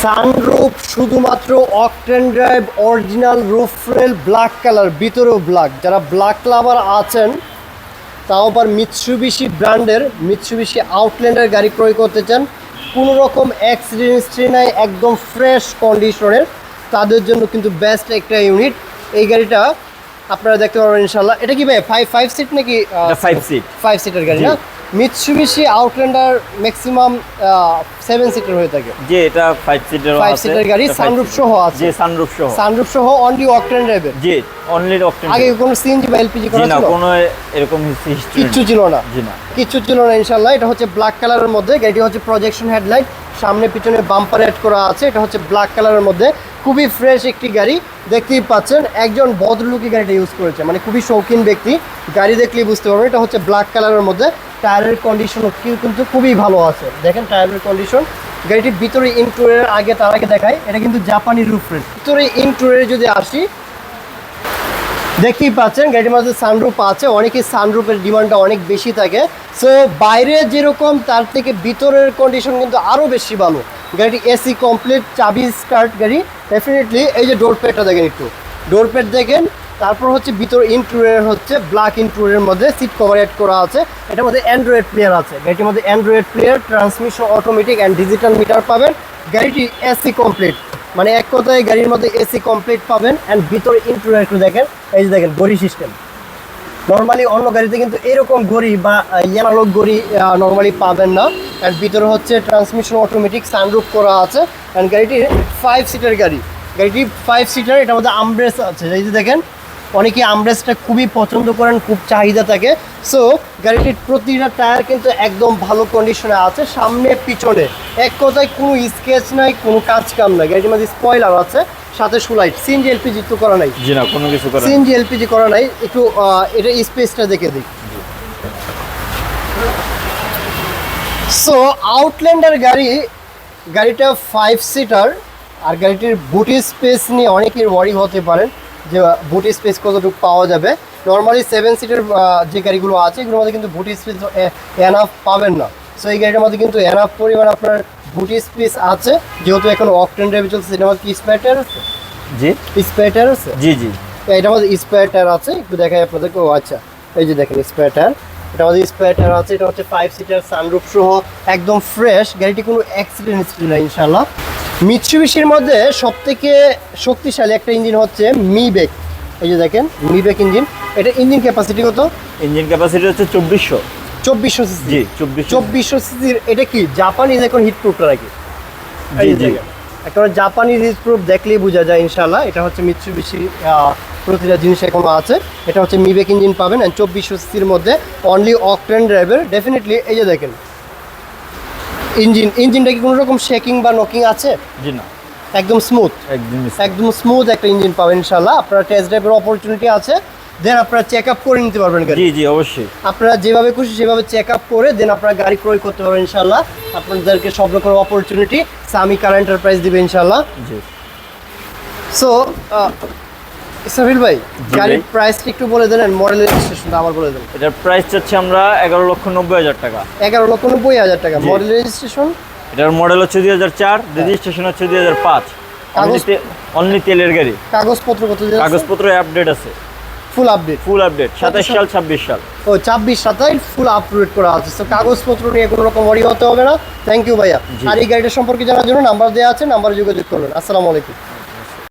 Sunroof শুধুমাত্র octane drive original roof rail black colour ভিতরেও black যারা ব্ল্যাক লাভার আছেন তাও আবার মিৎসুবিশি ব্র্যান্ডের মিৎসুবিশি আউটল্যান্ডার গাড়ি ক্রয় করতে চান কোনো রকম অ্যাক্সিডেন্ট হিস্ট্রি নাই একদম ফ্রেশ কন্ডিশনের তাদের জন্য কিন্তু বেস্ট একটা ইউনিট এই গাড়িটা আপনারা দেখতে পারবেন ইনশাল্লাহ এটা কি ভাই ফাইভ ফাইভ সিট নাকি ফাইভ সিট ফাইভ সিটের গাড়ি না? Mitsubishi Outlander maximum seven seater হয়ে থাকে। যে এটা ফাইভ সিটের ফাইভ সিটার গাড়ি সানরুফ সহ আছে। যে সানরুফ সহ। সানরুফ সহ অনলি অকটেন ড্রাইভের জি অনলি অকটেন আগে কোনো সিএনজি বা এলপিজি জি করা না ছিল? কোনো এরকম হিস্ট্রি কিচ্ছু ছিল না। জি না। কিচ্ছু ছিল না ইনশাল্লাহ এটা হচ্ছে ব্ল্যাক কালারের মধ্যে। গাড়িটি হচ্ছে প্রজেকশন হেডলাইট সামনে পিছনে বাম্পার অ্যাড করা আছে। এটা হচ্ছে ব্ল্যাক কালারের মধ্যে। খুবই ফ্রেশ একটি গাড়ি। দেখতেই পাচ্ছেন একজন ভদ্রলোকই গাড়িটা ইউজ করেছে। মানে খুবই শৌখিন ব্যক্তি। গাড়ি দেখলেই বুঝতে পারবেন এটা হচ্ছে ব্ল্যাক কালারের মধ্যে। টায়ারের কন্ডিশন কিন্তু খুবই ভালো আছে। দেখেন টায়ারের কন্ডিশন গাড়িটির ভিতরে ইনটুরের আগে তার আগে দেখায় এটা কিন্তু জাপানি রুফরেট ভিতরে ইনটুরে যদি আসি, দেখতেই পাচ্ছেন গাড়ির মধ্যে সানরুফ আছে, অনেকেই সানরুফের ডিমান্ডটা অনেক বেশি থাকে। সো বাইরে যেরকম, তার থেকে ভিতরের কন্ডিশন কিন্তু আরও বেশি ভালো। গাড়িটি এসি কমপ্লিট চাবি স্টার্ট গাড়ি। ডেফিনেটলি এই যে ডোর প্যাডটা দেখেন একটু। ডোর প্যাড দেখেন তারপর হচ্ছে ভিতর ইন্টুরিয়ার হচ্ছে ব্ল্যাক ইন্টুরিয়ার মধ্যে সিট কভার অ্যাড করা আছে। এটার মধ্যে অ্যান্ড্রয়েড প্লেয়ার আছে। গাড়িটির মধ্যে Android player transmission automatic and digital meter পাবেন। গাড়িটি এসি কমপ্লিট মানে এক কথায় গাড়ির মধ্যে এসি কমপ্লিট পাবেন। অ্যান্ড ভিতরে ইন্টুরিয়ার একটু দেখেন, এই যে দেখেন, ঘড়ি সিস্টেম নর্মালি অন্য গাড়িতে কিন্তু এরকম ঘড়ি বা অ্যানালগ ঘড়ি নর্মালি পাবেন না। অ্যান্ড ভিতরে হচ্ছে ট্রান্সমিশন অটোমেটিক সানরুফ করা আছে। অ্যান্ড গাড়িটির ফাইভ সিটার গাড়ি। গাড়িটি ফাইভ সিটার এটার মধ্যে আমব্রেস আছে। এই যে দেখেন অনেকে আমব্রেসটা খুবই পছন্দ করেন খুব চাহিদা থাকে। সো গাড়িটির প্রতিটা টায়ার কিন্তু একদম ভালো কন্ডিশনে আছে সামনে পিছনে। এক কথায় কোনো স্কেচ নাই কোনো কাজ কাম নাই। গাড়িটির মধ্যে স্পয়লার আছে সাথে সুলাইট। সিএনজি এলপিজি তো করা নাই। জি না কোনো কিছু করে। সিএনজি এলপিজি করা নাই। একটু এটা স্পেসটা দেখে দিই। সো আউটল্যান্ডার গাড়ি গাড়িটা ফাইভ সিটার আর গাড়িটির বুটি স্পেস নিয়ে অনেকের ওয়ারি হতে পারেন। যে বুট স্পেস কতটুকু পাওয়া যাবে? নর্মালি সেভেন সিটের যে গাড়িগুলো আছে এগুলোর মধ্যে কিন্তু বুট স্পেস এনাফ পাবেন না। সো এই গাড়িটার মধ্যে কিন্তু এনাফ পরিমাণ আপনার বুটি স্পেস আছে। যেহেতু এখন অকটেন ড্রাইভে চলছে এটার মধ্যে কি স্পেটার আছে? জি। স্পেটার আছে? জি জি। তো এটার মধ্যে স্পেয়ার টায়ার আছে। একটু দেখাই আপনাদেরকে। ও আচ্ছা। এই যে দেখেন স্পেয়ার টায়ার এটার মধ্যে স্পেয়ার টায়ার আছে। এটা হচ্ছে ফাইভ সিটার সানরুফ সহ একদম ফ্রেশ গাড়িটি কোনো অ্যাক্সিডেন্ট হিস্ট্রি নাই ইনশাল্লাহ মিৎসুবিশির মধ্যে সব থেকে শক্তিশালী একটা ইঞ্জিন হচ্ছে মিবেক এই যে দেখেন মিবেক ইঞ্জিন এটা ইঞ্জিন ক্যাপাসিটি কত? ইঞ্জিন ক্যাপাসিটি হচ্ছে চব্বিশশো। চব্বিশশো সিসি জি চব্বিশশো। সিসির এটা কি? জাপানিজ এখন হিট প্রুফটা নাকি জি জি। একটা জাপানিজ প্রুফ দেখলেই বোঝা যায় ইনশাল্লাহ এটা হচ্ছে মিৎসুবিশি প্রতিটা জিনিস এখনও আছে। এটা হচ্ছে মিবেক ইঞ্জিন পাবেন। অ্যান্ড চব্বিশশো সিসির মধ্যে অনলি অকটেন ড্রাইভার ডেফিনেটলি এই যে দেখেন ইঞ্জিন ইঞ্জিনটা কি কোনো রকম শেকিং বা নকিং আছে? জি না। একদম স্মুথ একদম একদম স্মুথ একটা ইঞ্জিন পাবেন ইনশাল্লাহ আপনারা টেস্ট ড্রাইভের অপরচুনিটি আছে দেন আপনারা চেক আপ করে নিতে পারবেন গাড়ি। জি জি অবশ্যই। আপনারা যেভাবে খুশি সেভাবে চেক আপ করে দেন আপনারা গাড়ি ক্রয় করতে পারবেন ইনশাল্লাহ আপনাদেরকে সব রকম অপরচুনিটি সামি কার এন্টারপ্রাইজ দিবে ইনশাল্লাহ জি। সো ইসরাফিল ভাই গাড়ির। প্রাইসটা একটু বলে দেন মডেল রেজিস্ট্রেশনটা আবার বলে দেন এটার প্রাইস চাচ্ছি আমরা এগারো লক্ষ নব্বই হাজার টাকা। এগারো লক্ষ নব্বই হাজার টাকা মডেল রেজিস্ট্রেশন এটার মডেল হচ্ছে দুই হাজার চার রেজিস্ট্রেশন হচ্ছে দুই হাজার পাঁচ। অনলি তেলের গাড়ি। কাগজপত্র কত কাগজপত্র আপডেট আছে। ফুল আপডেট ফুল আপডেট সাতাশ সাল? ছাব্বিশ সাল। ও ছাব্বিশ সাতাইশ ফুল আপডেট করা আছে। তো কাগজপত্র নিয়ে কোনো রকম ওয়ারি হতে হবে না। থ্যাংক ইউ ভাইয়া। আর এই গাড়িটা সম্পর্কে জানার জন্য নাম্বার দেওয়া আছে নাম্বারে যোগাযোগ করবেন আসসালামু আলাইকুম।